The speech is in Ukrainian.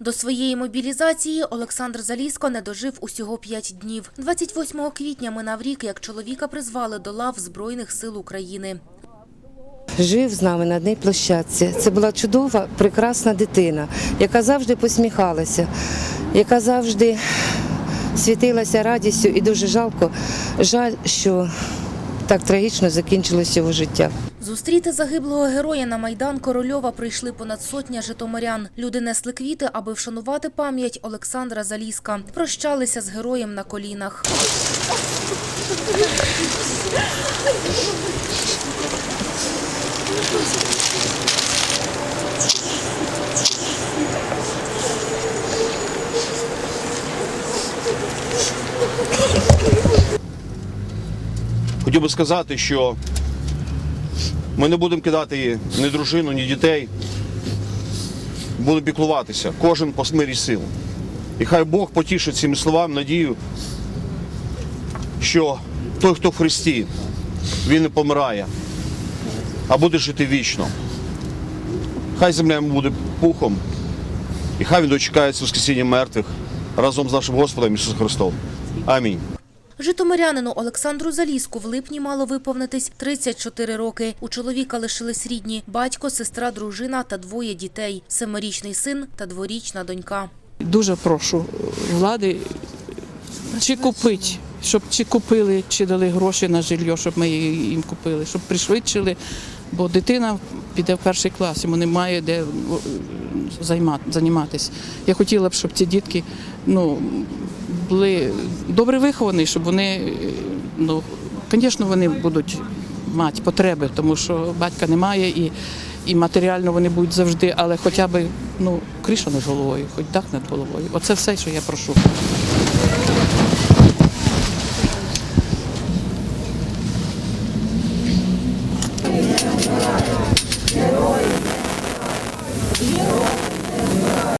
До своєї мобілізації Олександр Залізко не дожив усього п'ять днів. 28 квітня минав рік, як чоловіка призвали до лав Збройних сил України. Жив з нами на одній площадці. Це була чудова, прекрасна дитина, яка завжди посміхалася, яка завжди світилася радістю і дуже жалко. Жаль, що так трагічно закінчилось його життя. Зустріти загиблого героя на Майдан Корольова прийшли понад сотня житомирян. Люди несли квіти, аби вшанувати пам'ять Олександра Залізка. Прощалися з героєм на колінах. Хотів би сказати, що ми не будемо кидати ні дружину, ні дітей. Будемо піклуватися, кожен по смирі сил. І хай Бог потішить цими словами надію, що той, хто в Христі, він не помирає, а буде жити вічно. Хай земля йому буде пухом, і хай він дочекається Воскресіння мертвих разом з нашим Господом Ісусом Христом. Амінь. Житомирянину Олександру Залізку в липні мало виповнитись 34 роки. У чоловіка лишились рідні – батько, сестра, дружина та двоє дітей – семирічний син та дворічна донька. Дуже прошу влади чи купить, щоб чи купили, чи дали гроші на жилье, щоб ми їм купили, щоб пришвидшили, бо дитина піде в перший клас, йому немає де займатися. Я хотіла б, щоб ці дітки ну, були добре виховані, щоб вони, е, ну, звісно, вони будуть мати потреби, тому що батька немає і, і матеріально вони будуть завжди, але хоча б ну, криша над головою, хоч дах над головою. Оце все, що я прошу.